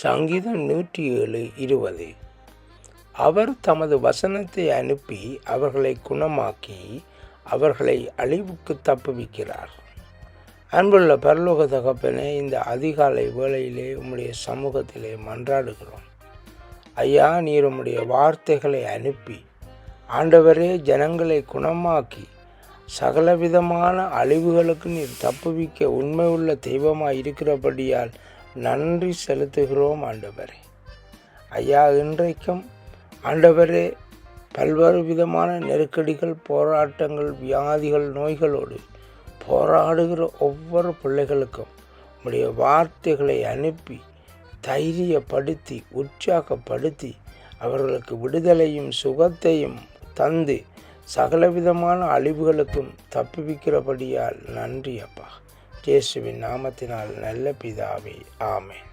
சங்கீதம் நூற்றி ஏழு இருபது. அவர் தமது வசனத்தை அனுப்பி அவர்களை குணமாக்கி அவர்களை அழிவுக்கு தப்புவிக்கிறார். அன்புள்ள பரலோக தகப்பனே இந்த அதிகாலை வேளையிலே உம்முடைய சமூகத்திலே மன்றாடுகிறோம். ஐயா நீர் உம்முடைய வார்த்தைகளை அனுப்பி ஆண்டவரே ஜனங்களை குணமாக்கி சகலவிதமான அழிவுகளுக்கு நீர் தப்புவிக்க உண்மை உள்ள தெய்வமாக இருக்கிறபடியால் நன்றி செலுத்துகிறோம் ஆண்டவரே. ஐயா இன்றைக்கும் ஆண்டவரே பல்வேறு விதமான நெருக்கடிகள் போராட்டங்கள் வியாதிகள் நோய்களோடு போராடுகிற ஒவ்வொரு பிள்ளைகளுக்கும் உடைய வார்த்தைகளை அனுப்பி தைரியப்படுத்தி உற்சாகப்படுத்தி அவர்களுக்கு விடுதலையும் சுகத்தையும் தந்து சகலவிதமான அழிவுகளுக்கும் தப்புவிக்கிறபடியால் நன்றி அப்பா. இயேசுவின் நாமத்தினால் நல்ல பிதாவே. ஆமேன்.